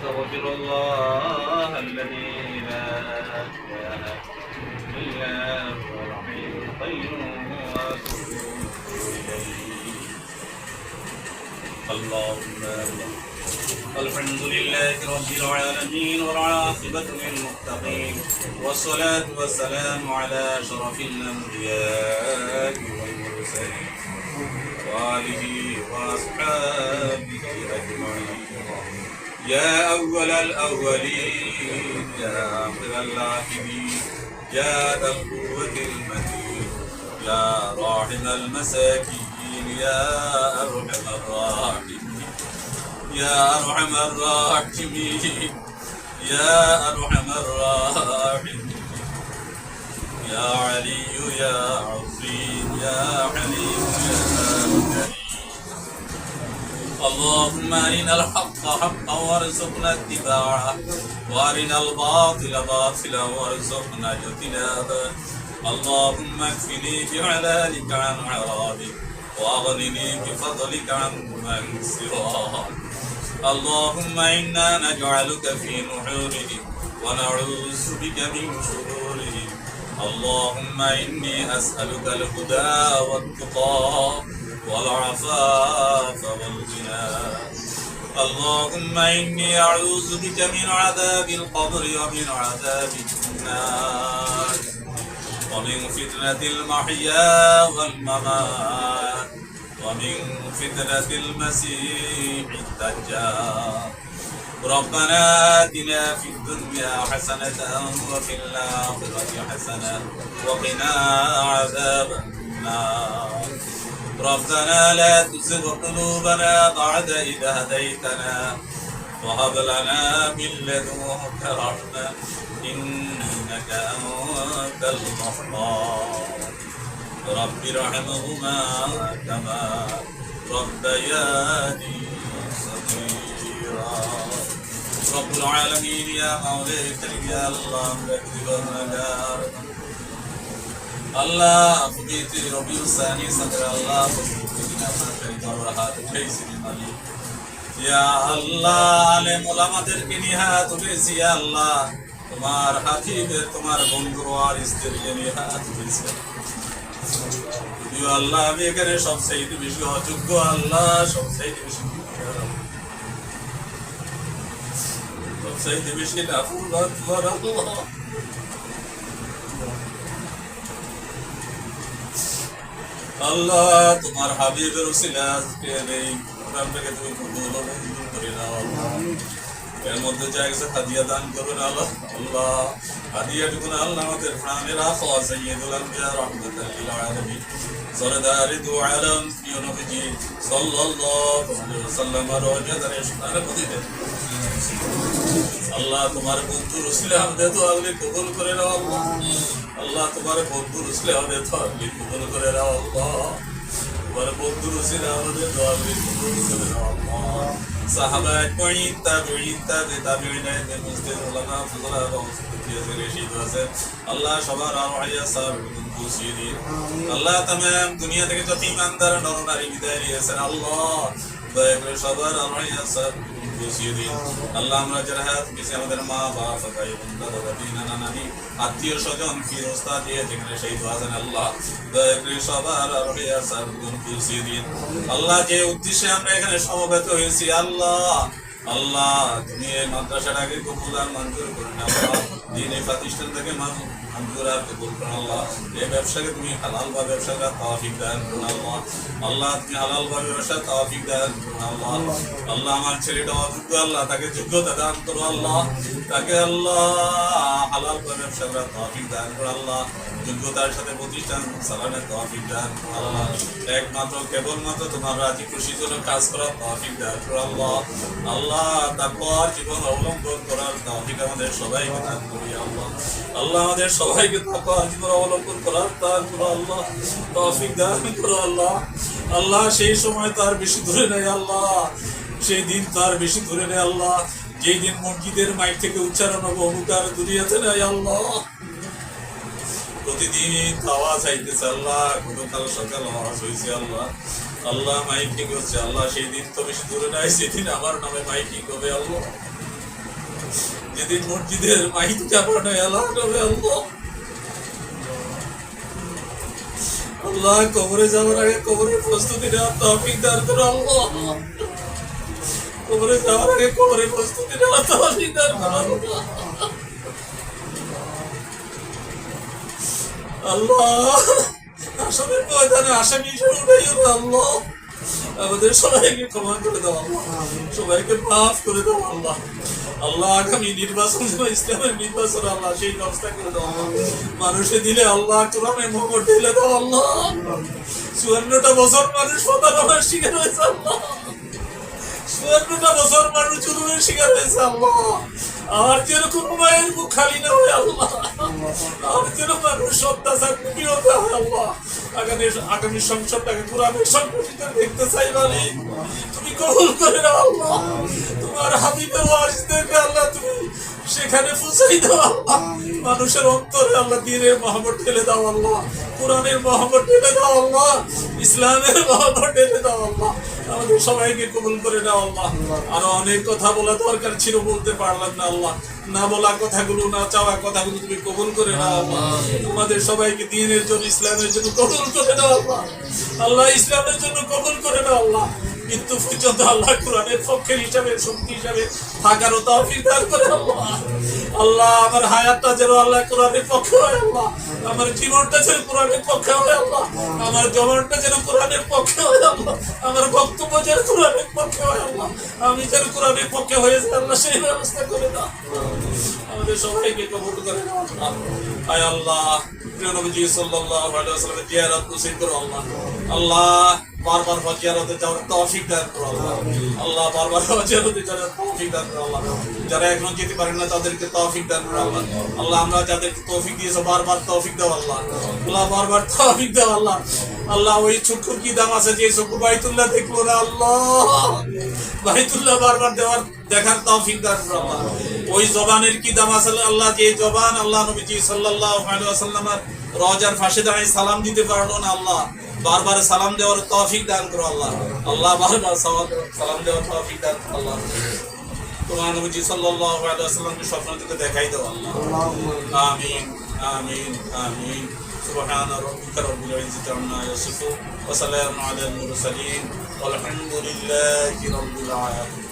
أستغفر الله الذي لا إله إلا هو الحي القيوم وأتوب إليه اللهم الحمد لله رب العالمين والعاقبة للمتقين والصلاة والسلام على شرف الأنبياء والمرسلين. وآله وأصحابه أجمعين. يا أول الأولين يا آخر الآخرين يا ذا القوة المتين يا راحم المساكين يا أرحم الراحمين يا أرحم الراحمين يا أرحم الراحمين. يا علي يا عظيم يا اللهم أرنا الحق حقا وارزقنا اتباعه وأرنا الباطل باطلا وارزقنا اجتنابه. اللهم اكفني بحلالك عن حرامك وأغنني بفضلك عن من سواك. اللهم إنا نجعلك في نحورهم ونعوذ بك من شرورهم. اللهم إني أسألك الهدى والتقى والعفاف والغنى. اللهم إني أعوذ بك من عذاب القبر ومن عذاب النار. ومن فتنة المحيا والممات. ومن فتنة المسيح الدجال. ربنا آتنا في الدنيا حسنة وفي الآخرة حسنة وقنا عذاب النار. ربنا لا تزغ قلوبنا بعد إذ هديتنا وهب لنا من لدنك رحمة إنك أنت المختار. رب ارحمهما كما ربياني صغيرا. رب العالمين يا مولاي كريم يا الله اكتبنا আল্লাহ পবিত্র রবিউল সানি সদর আল্লাহ পবিত্র আপনার পরিবার হাত উঠেছি মালিক ইয়া আল্লাহ আলেম ওলামাদেরকে নিয়ে হাত উঠেছি ইয়া আল্লাহ তোমার হাফিজের তোমার বন্ধু আর স্ত্রীকে নিয়ে হাত উঠেছি যদিও আল্লাহ আমি এখানে সবচাইতে বেশি অযোগ্য আল্লাহ সবচাইতে বেশি সবচাইতে বেশি নাফুল্লাহ তোমার আল্লাহ আল্লাহ, তোমার হাবিবের আল্লাহ এর মধ্যে কিছু হাদিয়া দান করবেন আল্লাহ আল্লাহ। হাদিয়াটুকু আল্লাহ আমাদের প্রাণের আলামিন। সরদারি দু আলম, প্রিয় নবীজি, সাল্লাল্লাহু আলাইহি ওয়াসাল্লাম রওজাদার ইসলাম প্রতিতে আল্লাহ তোমার বন্ধু উসিলা আমাদের তো আগলে কবুল করে নাও আল্লাহ। আল্লাহ তোমার বন্ধু উসিলা আমাদের তো আগলে কবুল করে নাও আল্লাহ। তোমার বন্ধু উসিলা আমাদের তো আগলে কবুল করে নাও আল্লাহ। sahabat tabi'in tabi'in tabi tabi'in মুসলিম উলামা ফজলা এবং সুফিয়াদের রশিদ আছে আল্লাহ সবার আরওয়াইয়া সাহাবীদের পৌঁছিয়ে দিন। আল্লাহ তামাম দুনিয়া থেকে যত ইমানদার নরনারী বিদায় নিয়েছেন আল্লাহ দয়া করে সবার আরওয়াইয়া সাহাবীদের সাহাবাতুল কুসিরিন আল্লাহ আমরা যারা হায়াত পেয়েছি আমাদের মা, বাবা ভাই বোন দাদা দাদি নানা, নানি, আত্মীয় স্বজন ফির ওস্তাদ দিয়ে যেখানে শহীদ হয়েছেন আল্লাহ। দয়া করে সবার আরওয়াইয়া সাহাবাতুল কুসিরিন আল্লাহ যে উদ্দেশ্যে আমরা এখানে সমবেত হয়েছি, আল্লাহ আল্লাহ তুমি এই মাদ্রাসাটাকে কবুল আর মঞ্জুর করে নাও। দিন এই প্রতিষ্ঠানটাকে মান- মঞ্জুর আর কবুল করো আল্লাহ, এই ব্যবসাকে তুমি হালাল ভাবে ব্যবসা করার তৌফিক দান করো আল্লাহ। আল্লাহ তুমি হালাল ভাবে ব্যবসা তৌফিক দান করো আল্লাহ। আল্লাহ, আমার ছেলেটা অযোগ্য, আল্লাহ তাকে যোগ্যতা দান করো আল্লাহ। তাকে আল্লাহ হালাল ভাবে ব্যবসা করার তহফিক দান করো আল্লাহ। যোগ্যতার সাথে প্রতিষ্ঠান চালানোর আল্লাহ। একমাত্র, কেবলমাত্র তোমার রাজি খুশি জন্য কাজ করার তৌফিক দান আল্লাহ। আল্লাহ, তাকওয়ার জীবন অবলম্বন করার তৌফিক আমাদের সবাইকে দান করি আল্লাহ। আল্লাহ আমাদের সবাইকে তাকওয়ার জীবন অবলম্বন করার দান করো, আল্লাহ। তৌফিক দান করো, আল্লাহ। আল্লাহ, সেই সময় তার বেশি দূরে নেই, আল্লাহ। সেই দিন তার বেশি দূরে নেই, আল্লাহ। যেই দিন মসজিদের মাইক থেকে উচ্চারণ হবে অমুকার দুনিয়াতে নেই, আল্লাহ। প্রতিদিন আওয়াজ আইতেছে আল্লাহ, গতকাল সকাল আওয়াজ হয়েছে আল্লাহ। আল্লাহ মাইকিং হচ্ছে আল্লাহ সেই দিন তো বেশি দূরে নাই, সেদিন আমার নামে মাইকিং হবে আল্লাহ। যেদিন মসজিদের মাইক চাপানো এলান হবে আল্লাহ। আল্লাহ, কবরে যাওয়ার আগে কবরের প্রস্তুতি নেওয়ার তৌফিক দান করো আল্লাহ। কবরে যাওয়ার আগে কবরের প্রস্তুতি নেওয়ার তৌফিক দান করো আল্লাহ। আল্লাহ। আসলে ময়দানে আসামি হিসেবে উঠাই আল্লাহ। আমাদের সবাইকে ক্ষমা করে দাও আল্লাহ। সবাইকে মাফ করে দাও আল্লাহ। আল্লাহ আগামী নির্বাচন ইসলামের নির্বাচন আল্লাহ সেই ব্যবস্থা করে দাও মানুষে দিলে আল্লাহ কোরআনে ঢেলে দাও আল্লাহ। চুয়ান্নটা বছর মানুষ প্রতারণার শিকার হয়েছে আল্লাহ। চুয়ান্নটা বছর মানুষ জুলুমের শিকার হয়েছে আল্লাহ। আর মায়ের মুখ খালি না আগামী আগামী দেখতে চাই তুমি কবুল করে আল্লাহ। তোমার হাবিবের ওয়ারিসদেরকে আল্লাহ তুমি সেখানে পৌঁছাই দাও। মানুষের অন্তরে আল্লাহ দিনের মহাবর ঢেলে দাও আল্লাহ। কোরআনের মহাবত ঢেলে দাও আল্লাহ। ইসলামের মহাবত ঢেলে দাও আল্লাহ। আমাদের সবাইকে কবুল করে দাও আল্লাহ। আরও অনেক কথা বলা দরকার ছিল, বলতে পারলাম না আল্লাহ। না বলা কথাগুলো, না চাওয়া কথাগুলো তুমি কবুল করে নাও আল্লাহ। আমাদের সবাইকে দিনের জন্য, ইসলামের জন্য কবুল করে দাও আল্লাহ। আল্লাহ, ইসলামের জন্য কবুল করে দাও আল্লাহ। মৃত্যু পর্যন্ত আল্লাহ কোরআনের পক্ষের হিসাবে শক্তি হিসাবে থাকারও তৌফিক দান করে আল্লাহ। আল্লাহ, আমার হায়াতটা যেন আল্লাহ কোরআনের পক্ষে হয় আল্লাহ। আমার জীবনটা যেন কোরআনের পক্ষে হয় আল্লাহ। আমার জবানটা যেন কোরআনের পক্ষে হয় আল্লাহ। আমার বক্তব্য যেন কোরআনের পক্ষে হয় আল্লাহ। আমি যেন কোরআনের পক্ষে হয়ে যাই, আল্লাহ সেই ব্যবস্থা করে দাও। আমাদের সবাইকে কবুল করে আল্লাহ। আয় আল্লাহ, প্রিয় নবীজি সাল্লাল্লাহু আলাইহি জিয়ারত নসিব করো আল্লাহ। আল্লাহ বারবার যাওয়ার আল্লাহ। বারবার যাওয়ার যারা যেতে পারেন না, তাদেরকে আল্লাহ। আমরা যাদেরকে তৌফিক দিয়েছ, বারবার আল্লাহ। আল্লাহ, বারবার আল্লাহ। আল্লাহ, ওই কি দাম আছে যে বাইতুল্লাহ দেখল না আল্লাহ? বাইতুল্লাহ বারবার দেওয়ার, দেখার তৌফিক দান আল্লাহ। ওই জবানের কি দাম আছে আল্লাহ? যে জবান আল্লাহ নবীজি সাল্লাল্লাহু আলাইহি ওয়াসাল্লামের রওজার ফাঁসে দাঁড়িয়ে সালাম দিতে পারল না আল্লাহ। বারবার সালাম দেওয়ার তৌফিক দান করো আল্লাহ আল্লাহ বারবার সালাম- সালাম দেওয়ার তৌফিক দান করো আল্লাহ তোমার নবীজি সাল্লাল্লাহু আলাইহি ওয়াসাল্লামকে স্বপ্ন থেকে দেখাই দাও আল্লাহ আমিন আমিন আমিন سبحان ربك رب العزة عما يصفون وسلام على المرسلين والحمد لله رب العالمين